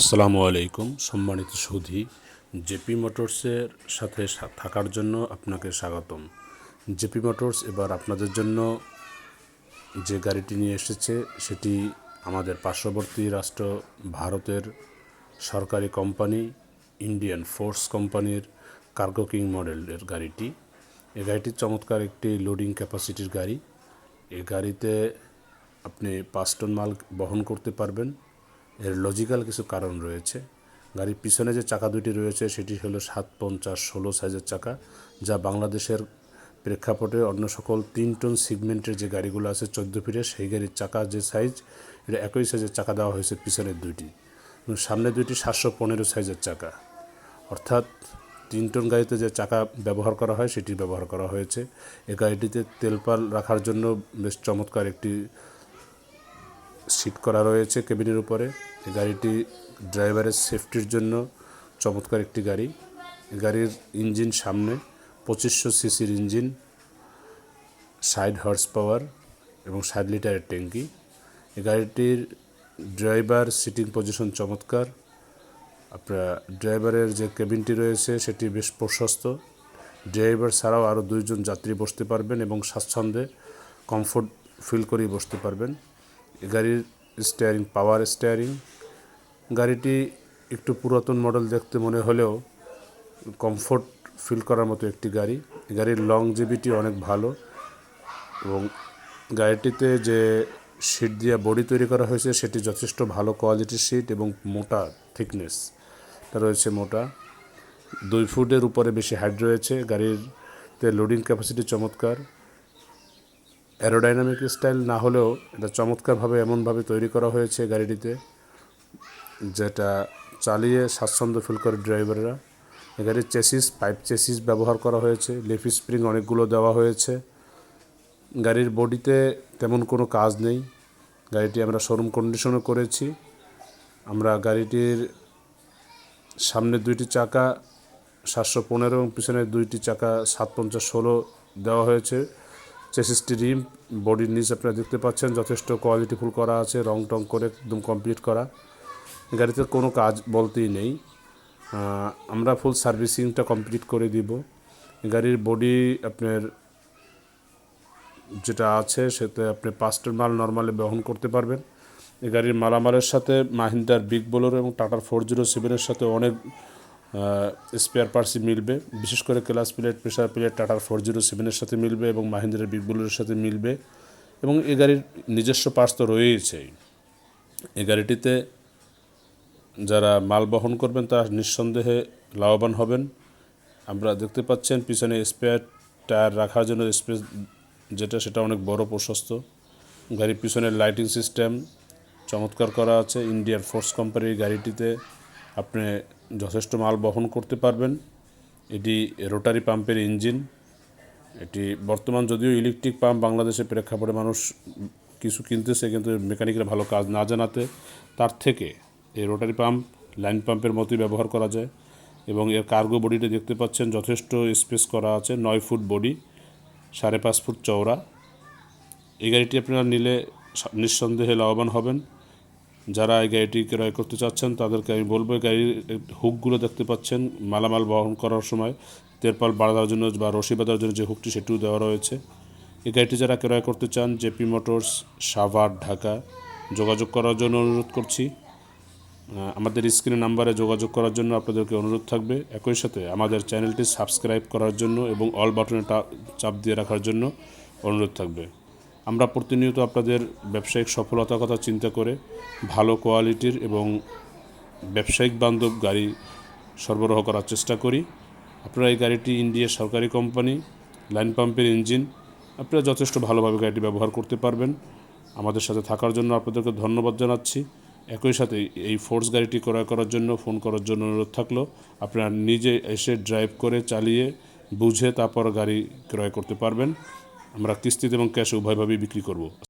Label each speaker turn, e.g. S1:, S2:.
S1: আসসালামু আলাইকুম, সম্মানিত সুধী। জেপি মোটরসের সাথে থাকার জন্য আপনাকে স্বাগতম। জেপি মোটরস এবার আপনাদের জন্য যে গাড়িটি নিয়ে এসেছে, সেটি আমাদের পার্শ্ববর্তী রাষ্ট্র, ভারতের সরকারি কোম্পানি, ইন্ডিয়ান ফোর্স কোম্পানির কার্গো কিং মডেলের গাড়িটি। এই গাড়িটি চমৎকার একটি লোডিং ক্যাপাসিটির গাড়ি। এই গাড়িতে আপনি পাঁচ টন মাল বহন করতে পারবেন। এর লজিক্যাল কিছু কারণ রয়েছে। গাড়ির পিছনে যে চাকা দুটি রয়েছে, সেটি হলো সাত পঞ্চাশ ষোলো সাইজের চাকা, যা বাংলাদেশের প্রেক্ষাপটে অন্য সকল তিন টন সিগমেন্টের যে গাড়িগুলো আছে চোদ্দ ফিটের সেই গাড়ির চাকা যে সাইজ এটা একই সাইজের চাকা দেওয়া হয়েছে পিছনের দুইটি। এবং সামনে দুইটি সাতশো পনেরো সাইজের চাকা। অর্থাৎ তিন টন গাড়িতে যে চাকা ব্যবহার করা হয়, সেটি ব্যবহার করা হয়েছে। এই গাড়িটিতে তেলপাল রাখার জন্য বেশ চমৎকার একটি সিট করা রয়েছে কেবিনের উপরে। এই গাড়িটি ড্রাইভারের সেফটির জন্য চমৎকার একটি গাড়ি। গাড়ির ইঞ্জিন সামনে পঁচিশশো সিসির ইঞ্জিন, ষাট হর্স পাওয়ার এবং ষাট লিটারের ট্যাঙ্কি। এই গাড়িটির ড্রাইভার সিটিং পজিশন চমৎকার। আপনার ড্রাইভারের যে কেবিনটি রয়েছে সেটি বেশ প্রশস্ত। ড্রাইভার ছাড়াও আরও দুইজন যাত্রী বসতে পারবেন এবং স্বাচ্ছন্দ্যে কমফোর্ট ফিল করেই বসতে পারবেন। এ গাড়ির স্টিয়ারিং পাওয়ার স্টিয়ারিং গাড়িটি একটু পুরাতন মডেল দেখতে মনে হলেও কমফোর্ট ফিল করার মতো একটি গাড়ি। গাড়ির লংজিভিটি অনেক ভালো এবং গাড়িটিতে যে সিট দিয়ে বডি তৈরি করা হয়েছে, সেটি যথেষ্ট ভালো কোয়ালিটির সিট এবং মোটা থিকনেস রয়েছে মোটা। দুই ফুটের উপরে বেশি হাইট রয়েছে। গাড়িরতে লোডিং ক্যাপাসিটি চমৎকার। অ্যারোডাইনামিক স্টাইল না হলেও এটা চমৎকারভাবে এমনভাবে তৈরি করা হয়েছে গাড়িটিতে, যেটা চালিয়ে স্বাচ্ছন্দ্য ফিল করে ড্রাইভাররা গাড়ির চেসিস পাইপ চেসিস ব্যবহার করা হয়েছে লিফ স্প্রিং অনেকগুলো দেওয়া হয়েছে। গাড়ির বডিতে তেমন কোনো কাজ নেই। গাড়িটি আমরা শোরুম কন্ডিশনও করেছি। আমরা গাড়িটির সামনে দুইটি চাকা, সাতশো পনেরো এবং পিছনের দুইটি চাকা সাত পঞ্চাশ ষোলো দেওয়া হয়েছে। চেসিসটি রিম বডির নিচ আপনারা দেখতে পাচ্ছেন, যথেষ্ট কোয়ালিটিফুল করা আছে, রং টং করে একদম কমপ্লিট করা। গাড়িতে কোনো কাজ বলতেই নেই। আমরা ফুল সার্ভিসিংটা কমপ্লিট করে দিব। গাড়ির বডি আপনার যেটা আছে সেতে আপনি পাঁচটার মাল নর্মালি বহন করতে পারবেন। এই গাড়ির মালামালের সাথে মাহিন্দার বিগ বোলোর এবং টাটার ফোর জিরো সেভেনের সাথে অনেক স্পেয়ার পার্টসই মিলবে। বিশেষ করে ক্লাস প্লেট প্রেশার প্লেট টাটার ফোর জিরো সেভেনের সাথে মিলবে এবং মাহিন্দ্রার বিগ বোলোরের সাথে মিলবে। এবং এ গাড়ির নিজস্ব পার্টস তো রয়েছেই এই গাড়িটিতে যারা মাল বহন করবেন, তারা নিঃসন্দেহে লাভবান হবেন। আমরা দেখতে পাচ্ছেন পিছনে স্পেয়ার টায়ার রাখার জন্য স্পেস যেটা, সেটা অনেক বড় প্রশস্ত। গাড়ির পিছনের লাইটিং সিস্টেম চমৎকার করা আছে। ইন্ডিয়ার ফোর্স কোম্পানির গাড়িটিতে আপনি যথেষ্ট মাল বহন করতে পারবেন। এটি রোটারি পাম্পের ইঞ্জিন। এটি বর্তমান যদিও ইলেকট্রিক পাম্প বাংলাদেশের প্রেক্ষাপটে মানুষ কিছু কিনতেছে কিন্তু মেকানিকরা ভালো কাজ না জানাতে। তার থেকে এই রোটারি পাম্প, লাইন পাম্পের মতোই ব্যবহার করা যায় এবং এর কার্গো বডিটা দেখতে পাচ্ছেন, যথেষ্ট স্পেস করা আছে, নয় ফুট বডি, সাড়ে পাঁচ ফুট চওড়া। এই গাড়িটি আপনারা নিলে নিঃসন্দেহে লাভবান হবেন। যারা এই গাড়িটি ক্রয় করতে চাচ্ছেন, তাদেরকে আমি বলব গাড়ির হুকগুলো দেখতে পাচ্ছেন। মালামাল বহন করার সময় তেরপাল বাঁধার জন্য বা রশি বাঁধার জন্য যে হুকটি, সেটিও দেওয়া রয়েছে। এই গাড়িটি যারা ক্রয় করতে চান, জেপি মোটরস, সাভার, ঢাকা, যোগাযোগ করার জন্য অনুরোধ করছি। আমাদের স্ক্রিনে নাম্বারে যোগাযোগ করার জন্য আপনাদেরকে অনুরোধ থাকবে। একই সাথে আমাদের চ্যানেলটি সাবস্ক্রাইব করার জন্য এবং অল বাটনে চাপ দিয়ে রাখার জন্য অনুরোধ থাকবে। আমরা প্রতিনিয়ত আপনাদের ব্যবসায়িক সফলতার কথা চিন্তা করে ভালো কোয়ালিটির এবং ব্যবসায়িক বান্ধব গাড়ি সরবরাহ করার চেষ্টা করি। আপনারা এই গাড়িটি ইন্ডিয়ার সরকারি কোম্পানি, লাইন পাম্পের ইঞ্জিন, আপনারা যথেষ্ট ভালোভাবে গাড়িটি ব্যবহার করতে পারবেন। আমাদের সাথে থাকার জন্য আপনাদেরকে ধন্যবাদ জানাচ্ছি। একই সাথে এই ফোর্স গাড়িটি ক্রয় করার জন্য, ফোন করার জন্য অনুরোধ থাকল, আপনারা নিজে এসে ড্রাইভ করে চালিয়ে, বুঝে তারপর গাড়ি ক্রয় করতে পারবেন। আমরা কিস্তিতে এবং ক্যাশ উভয়ভাবেই বিক্রি করব।